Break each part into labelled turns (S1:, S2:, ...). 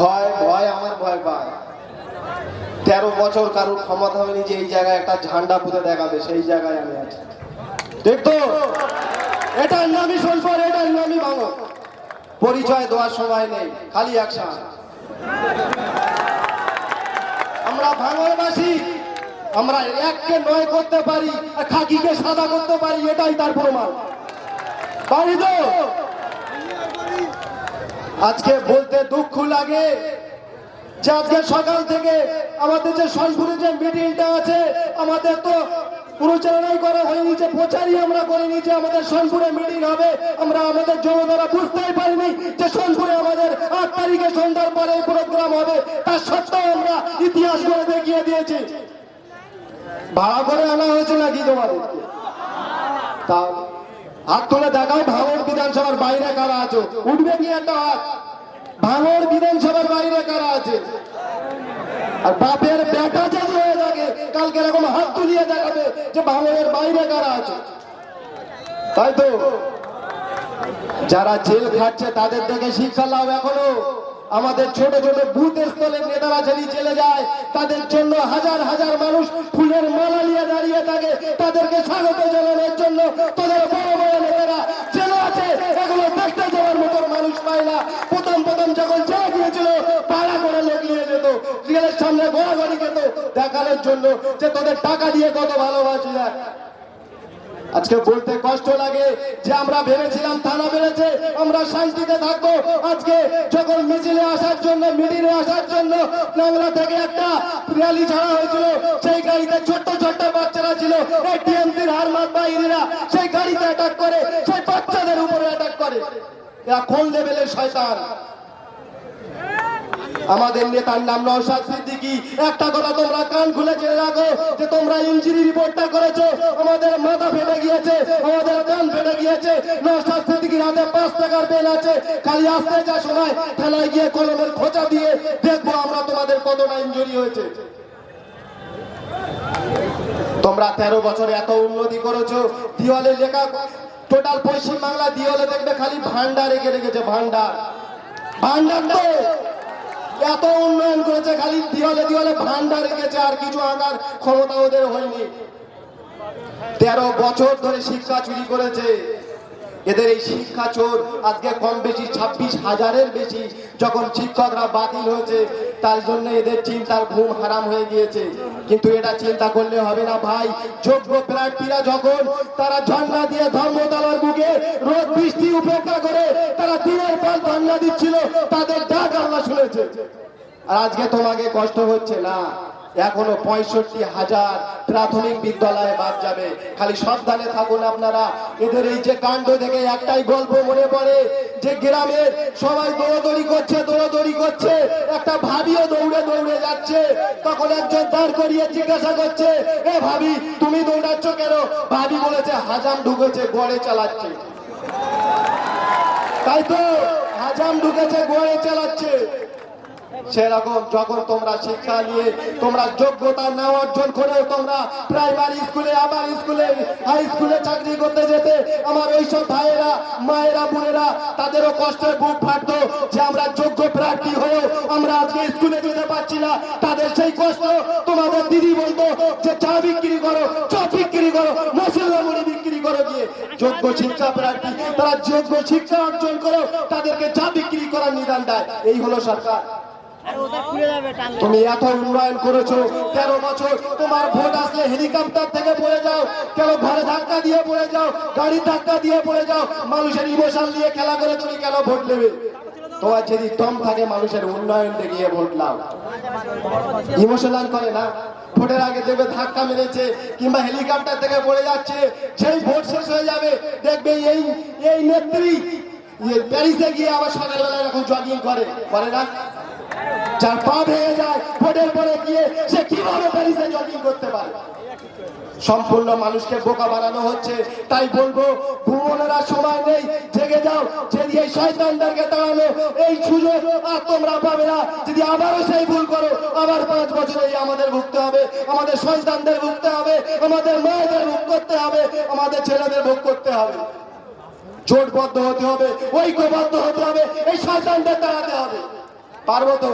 S1: ভয় ভয় আমার ভয় পায়। তেরো বছর কারোর ক্ষমতা হয়নি যে এই জায়গায় একটা ঝান্ডা পুঁতে দেখাবে, সেই জায়গায় আমি আছি। ঠিক এটার নামই সলপর এটার নামই ভাঙো পরিচয় দেওয়ার সময় নেই, খালি একসাথ আমরা ভাঙরবাসী আমরা এককে নয় করতে পারি, আর খাকিকে সাদা করতে পারি, এটাই তার প্রমাণ। পারি তো? আজকে বলতে দুঃখ লাগে যে আজকে সকাল থেকে আমাদের যে সনপুরে যে মিটিংটা আছে, আমাদের তো প্রচারণাই করা হয়নি যে প্রচারই আমরা করিনি যে আমাদের সনপুরে মিটিং হবে। আমরা আমাদের জনতারা বুঝতেই পারিনি যে সনপুরে আমাদের আট তারিখে সন্ধ্যার পরে প্রোগ্রাম হবে। তার সত্ত্বেও আমরা ইতিহাস করে দেখিয়ে দিয়েছি। ভাড়া করে আনা হয়েছে নাকি তোমাদেরকে? তা হাত তুলে দেখাও, ভাঙড় বিধানসভার বাইরে কারা আছে? উঠবে কি একটা হাত? ভাঙড় বিধানসভার বাইরে কারা আছে? আর বাপের বেটা যদি হয়ে থাকে, কালকে এরকম হাত তুলিয়ে দেখাবে যে ভাঙড়ের বাইরে কারা আছে। তাই তো? যারা জেল খাচ্ছে, তাদের থেকে শিক্ষা লাভ এখনও। আমাদের ছোট ছোট বুথ স্থলের নেতারা যদি চলে যায়, তাদের জন্য হাজার হাজার মানুষ ফুলের মালা নিয়ে দাঁড়িয়ে থাকে। তাদেরকে স্বাগত জানানোর জন্য তাদের বড় বড় নেতারা জেলে আছে। এগুলো দেখতে যাওয়ার মতো মানুষ পায় না। প্রথম প্রথম যখন জেলে গিয়েছিল পাড়া করে লোক নিয়ে যেত। রিয়েলের সামনে গড়াগড়ি যেত দেখানোর জন্য যে তোদের টাকা দিয়ে কত ভালোবাসি না। আজকে বলতে কষ্ট লাগে যে আমরা ভেবেছিলাম থানা বেড়েছে আমরা শান্তিতে থাকব। আজকে যখন মিছিলে আসার জন্য মিডিলে আসার জন্য বাংলা থেকে একটা র্যালি ছাড়া হয়েছিল, সেই গাড়িতে ছোট্ট ছোট্ট বাচ্চারা ছিল এই টিএমসির হারমাত বাহিনীরা সেই গাড়িতে অ্যাটাক করে, সেই বাচ্চাদের উপরে অ্যাটাক করে। এরা কোন লেভেলের শয়তান? আমাদের নেতার নাম নওশাদ সিদ্দিকী। একটা কথা তোমরা কান খুলে জেনে রাখো যে তোমরা ইঞ্জিনি রিপোর্টটা করেছ, আমাদের মাথা ফেটে গিয়েছে, আমাদের কান ফেটে গিয়েছে। নওশাদ সিদ্দিকীর হাতে পাঁচ টাকার পেন আছে, খালি আসতে যা সময় থানায় গিয়ে কলমের খোঁচা দিয়ে দেখব আমরা তোমাদের কতটা ইঞ্জুরি হয়েছে। তোমরা তেরো বছরে এত উন্নতি করেছ, দিওয়ালে লেখা টোটাল পশ্চিম বাংলা দিওয়ালে দেখবে খালি ভান্ডার রেখে রেখেছে ভান্ডার ভান্ডার তো! এত উন্নয়ন করেছে খালি দিওয়ালে দিওয়ালে ভান্ডার রেখেছে, আর কিছু আঁকার ক্ষমতা ওদের হয়নি। তেরো বছর ধরে শিক্ষা চুরি করেছে। এদের এই শিক্ষা চোর আজকে কম বেশি ছাব্বিশ হাজারের বেশি যখন শিক্ষকরা বাতিল হয়েছে, তার জন্য এদের চিন্তার ঘুম হারাম হয়ে গিয়েছে। কিন্তু এটা চিন্তা করলে হবে না ভাই। যোগ্য প্রার্থীরা যখন তারা ঝর্ণা দিয়ে ধর্মতলার বুকে রোদ বৃষ্টি উপেক্ষা করে তারা দিনের পর ধর্ণা দিচ্ছিল, তাদের ডাক আল্লাহ শুনেছে। আর আজকে তোমাকে কষ্ট হচ্ছে না। এখনও পঁয়ষট্টি হাজার প্রাথমিক বিদ্যালয়ে বাদ যাবে। খালি সাবধানে থাকুন আপনারা। এদের এই যে কাণ্ড দেখে একটাই গল্প মনে পড়ে যে গ্রামের সবাই দৌড়দৌড়ি করছে দৌড়দৌড়ি করছে। একটা ভাবিও দৌড়ে দৌড়ে যাচ্ছে। তখন একজন দাঁড় করিয়ে জিজ্ঞাসা করছে, এ ভাবি, তুমি দৌড়াচ্ছ কেন? ভাবি বলেছে, হাজাম ঢুকেছে, গড়ে চালাচ্ছে। তাই তো হাজাম ঢুকেছে, গড়ে চালাচ্ছে। সেরকম যখন তোমরা শিক্ষা নিয়ে, তোমরা যোগ্যতা না অর্জন করেও তোমরা প্রাইমারি স্কুলে আবার স্কুলে হাই স্কুলে চাকরি করতে যেতে, আমার ওইসব ভাইয়েরা, মায়েরা, বোনেরা, তাদেরও কষ্টের বুক ফাটতো যে আমরা যোগ্য প্রার্থী হয়েও আমরা আজকে স্কুলে যেতে পারছি না। তাদের সেই কষ্ট তোমাদের দিদি বলতো যে, চা বিক্রি করো চপ বিক্রি করো, মশলা মুড়ি বিক্রি করো গিয়ে। যোগ্য শিক্ষা প্রার্থী, তারা যোগ্য শিক্ষা অর্জন করো তাদেরকে চা বিক্রি করার নিদান দেয়। এই হলো সরকার। তুমি এত উন্নয়ন করেছ, তেরো বছর তোমার ভোট আসলে হেলিকপ্টার থেকে পড়ে যাও, কেন ঘরে ধাক্কা দিয়ে পড়ে যাও গাড়ি ধাক্কা দিয়ে পড়ে যাও, মানুষের ইমোশন নিয়ে খেলা করে তুমি কেন ভোট নেবে? তোমার যদি থাকে, মানুষের উন্নয়ন দেখিয়ে ভোট নাও। ইমোশনাল করে না। ভোটের আগে দেখবে ধাক্কা মেরেছে, কিংবা হেলিকপ্টার থেকে পড়ে যাচ্ছে, সেই ভোট শেষ হয়ে যাবে। দেখবে এই এই নেত্রী প্যারিসে গিয়ে আবার সকালবেলা এরকম জগিং করে। করে না? যার পা ভেঙে যায়, ভোটের পরে গিয়ে সে কীভাবে প্যারিসে জগিং করতে পারে? সম্পূর্ণ মানুষকে বোকা বানানো হচ্ছে। তাই বলব, ভ্রমণেরা সময় নেই, জেগে যাও যদি এই শয়তানদেরকে তাড়ানো। এই সুযোগ আর তোমরা পাবে না। যদি আবারও সেই ভুল করো, আবার পাঁচ বছর এই আমাদের ভুগতে হবে। আমাদের সন্তানদের ভুগতে হবে, আমাদের মেয়েদের ভোগ করতে হবে, আমাদের ছেলেদের ভোগ করতে হবে। জোটবদ্ধ হতে হবে, ঐক্যবদ্ধ হতে হবে, এই শয়তানদের তাড়াতে হবে। পারব তো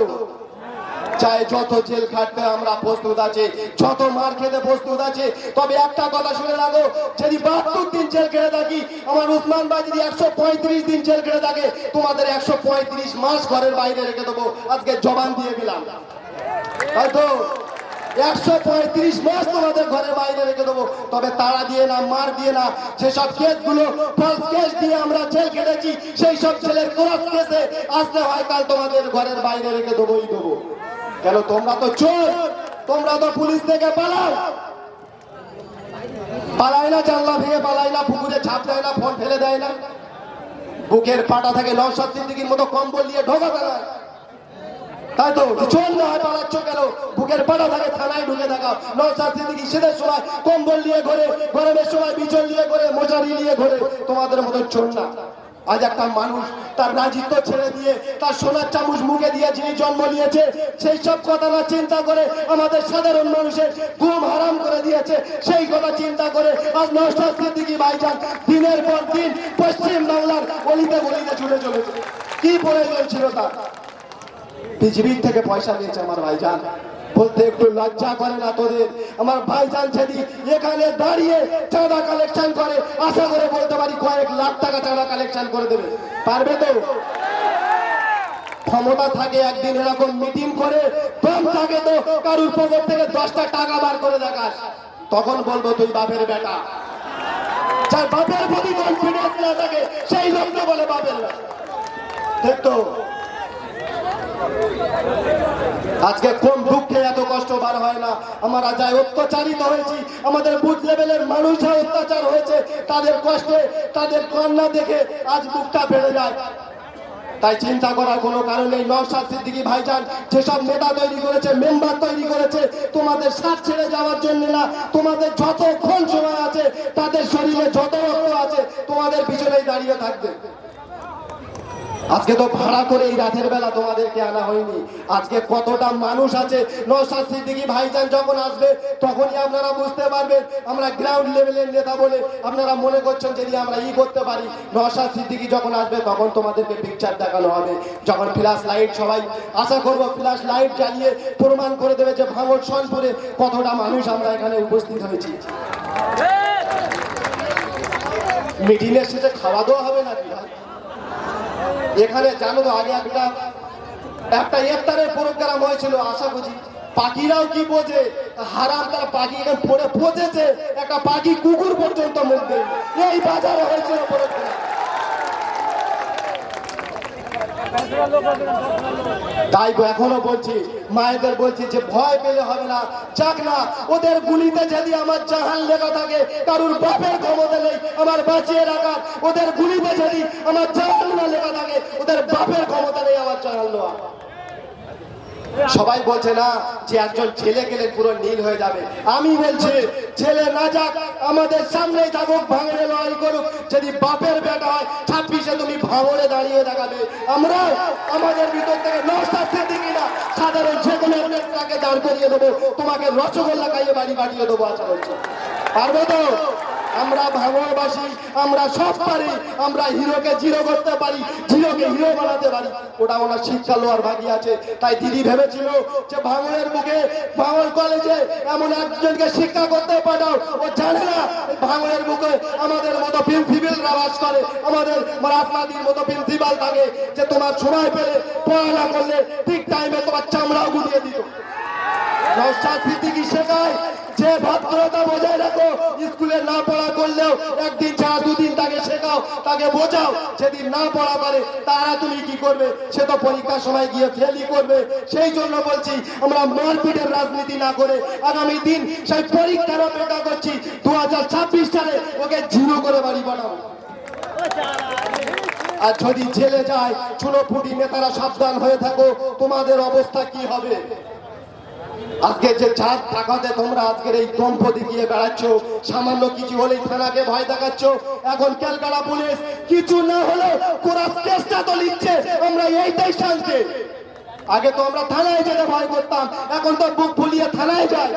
S1: চাই যত জেল খাটতে আমরা প্রস্তুত আছে। যত মার খেতে প্রস্তুত আছে। তবে একটা কথা শুনে রাখো, যদি বাহাত্তর দিন জেল খেটে থাকি, আমার উসমান ভাই যদি একশো পঁয়ত্রিশ দিন জেল খেটে থাকে, তোমাদের একশো পঁয়ত্রিশ মাস ঘরের বাইরে রেখে দেবো। আজকে জবান দিয়ে দিলাম। হয়তো একশো পঁয়ত্রিশ মাস তোমাদের ঘরের বাইরে রেখে দেবো। তবে তাড়া দিয়ে না, মার দিয়ে না যেসব কেসগুলো ফলস কেস দিয়ে আমরা জেল কেটেছি সেই সব ছেলের ক্রস কেসে আসতে হয় কাল তোমাদের ঘরের বাইরে রেখে দেবোই দেবো। কেন তোমরা তো চোর? তোমরা তো পুলিশ থেকে পালাও। পালায় না, জানলা ভেঙে পালায় না, পুকুরে ছাপ দেয় না, ফোন ফেলে দেয় না। বুকের পাটা থেকে নশাদ সিদ্দিকির মতো কম্বল দিয়ে ঢোকা বেড়ায় তাই তো চোর না পালাচ্ছ কেন? বুকের পাটা থাকে, থানায় ঢুকে থাকা। নশাদ সিদ্দিকি শীতের সময় কম্বল নিয়ে ঘরে, গরমের সময় বিচল নিয়ে ঘরে মশারি নিয়ে ঘরে। তোমাদের মতো চোর না। আজ একটা মানুষ তার রাজিত্ব ছেড়ে দিয়ে তার সোনার চামচ মুখে দিয়ে যিনি জন্ম নিয়েছে, সেই সব কথা না চিন্তা করে আমাদের সাধারণ মানুষের ঘুম হারাম করে দিয়েছে। সেই কথা চিন্তা করে আজ সিদ্দিকি ভাইজান দিনের পর দিন পশ্চিম বাংলার অলিতে গলিতে ছুটে চলেছে। কি প্রয়োজন ছিল তার? পৃথিবীর থেকে পয়সা নিয়েছে আমার ভাইজান। বলতে একটু লজ্জা করে না তোদের? আমার ভাইজান যদি এখানে দাঁড়িয়ে চাঁদা কালেকশন করে, আশা করে বলতে পারি কয়েক লাখ টাকা চাঁদা কালেকশন করে দেবে। পারবে তো? ক্ষমতা থাকে একদিন এরকম মিটিং করে দম থাকে তো কারুর পকেট থেকে দশটা টাকা বার করে দেখাস। তখন বলব তুই বাপের বেটা। যার বাপের প্রতি কনফিডেন্স না থাকে, সেই লোককে বলে বাপের বেটা। ঠিক তো আজকে কোন দুঃখে এত কষ্ট বার হয় না? আমরা যাই অত্যাচারিত হয়েছি, আমাদের বুথ লেভেলের মানুষরা অত্যাচার হয়েছে, তাদের কষ্টে, তাদের কান্না দেখে আজ বুকটা বেড়ে যায়। তাই চিন্তা করার কোনো কারণ নেই। নওশাদ সিদ্দিকী ভাইজান যেসব নেতা তৈরি করেছে, মেম্বার তৈরি করেছে, তোমাদের সাথ ছেড়ে যাওয়ার জন্য না, তোমাদের যতক্ষণ সময় আছে, তাদের শরীরে যত রক্ত আছে, তোমাদের পিছনেই দাঁড়িয়ে থাকবে। আজকে তো ভাড়া করে এই রাতের বেলা তোমাদেরকে আনা হয়নি। আজকে কতটা মানুষ আছে নৌসাদ সিদ্দিকী ভাইজান যখন আসবে তখনই আপনারা বুঝতে পারবেন আমরা গ্রাউন্ড লেভেলের নেতা বলে আপনারা মনে করছেন যদি আমরা ই করতে পারি। নৌসাদ সিদ্দিকী যখন আসবে তখন তোমাদেরকে পিকচার দেখানো হবে। যখন ফ্ল্যাশ লাইট সবাই আশা করব ফ্ল্যাশ লাইট জ্বালিয়ে প্রমাণ করে দেবে যে ভাঙর সনপুরে কতটা মানুষ আমরা এখানে উপস্থিত হয়েছি। মিটিংয়ের শেষে খাওয়া দাওয়া হবে নাকি? ভাই এখানে জানো আগে একটা একটা ইফতারের প্রোগ্রাম হয়েছিল, আশা বুঝি। পাখিরাও কি বোঝে? হারাম তার পাখি পড়ে পচেছে, একটা পাখি কুকুর পর্যন্ত মধ্যে এই বাজারে হয়েছিল প্রোগ্রাম। তাই এখনও বলছি, মায়েদের বলছি যে ভয় পেলে হবে না চাক না, ওদের গুলিতে যদি আমার জাহান লেখা থাকে, কারুর বাপের ক্ষমতা নেই, আমার বাঁচিয়ে রাখার, ওদের গুলিতে যদি আমার জাহান না লেখা থাকে, ওদের বাপের ক্ষমতা নেই আমার জাহান নেওয়া সবাই বলছে না যে একজন ছেলে গেলে পুরো নীল হয়ে যাবে। আমি বলছি, ছেলে না যাক, আমাদের সামনে থাকুক, ভাঙড়ে লড়াই করুক। যদি বাপের বেটা হয়, ছাব্বিশে তুমি ভাঙড়ে দাঁড়িয়ে দেখাবে। আমরা আমাদের ভিতর থেকে নষ্ট দিকে না সাধারণ যে কোনো দাঁড় করিয়ে দেবো। তোমাকে রসগোল্লা খাইয়ে বাড়ি পাঠিয়ে দেবো আশা করছি পারবে তো? আমরা ভাঙড়বাসী আমরা সব পারি, আমরা হিরোকে জিরো করতে পারি, জিরোকে হিরো বানাতে পারি। ওটা ওনার শিক্ষা লোয়ার ভাগি আছে। তাই দিদি ভেবেছিল যে ভাঙড়ের মুখে ভাঙড় কলেজে এমন একজনকে শিক্ষা করতে পাঠাও। ও জানে না, এই ভাঙড়ের মুখে আমাদের মতো প্রিন্সিপাল বাস করে। আমাদের রাজনাদির মতো প্রিন্সিপাল থাকে যে তোমার সময় পেলে পড়াশোনা করলে ঠিক টাইমে তোমার চামড়াও গুলিয়ে দিত। নওশাদ যে ভদ্রতা বজায় রাখো স্কুলে না পড়া করলেও একদিন দুদিন তাকে শেখাও, তাকে বোঝাও যেদিন না পড়া পারে, তারা তুমি কি করবে? সে তো পরীক্ষার সময় গিয়ে করবে। সেই জন্য বলছি, আমরা মারপিটের রাজনীতি না করে আগামী দিন সেই পরীক্ষার অপেক্ষা করছি দু সালে ওকে জিরো করে বাড়ি বানাবো আর যদি জেলে যায় ফুটি নেতারা সাবধান হয়ে থাকো, তোমাদের অবস্থা কি হবে? আজকে যে চার টাকাতে তোমরা আজকের এই দম্পতি গিয়ে বেড়াচ্ছ, সামান্য কিছু হলেই থানাকে ভয় দেখাচ্ছ। এখন ক্যালকাটা পুলিশ কিছু না হলে কোরাস কেসটা তো লিখছে, আমরা এইটাই শান্তি। আগে তো আমরা থানায় যেতে ভয় করতাম, এখন তো বুক ফুলিয়ে থানায় যায়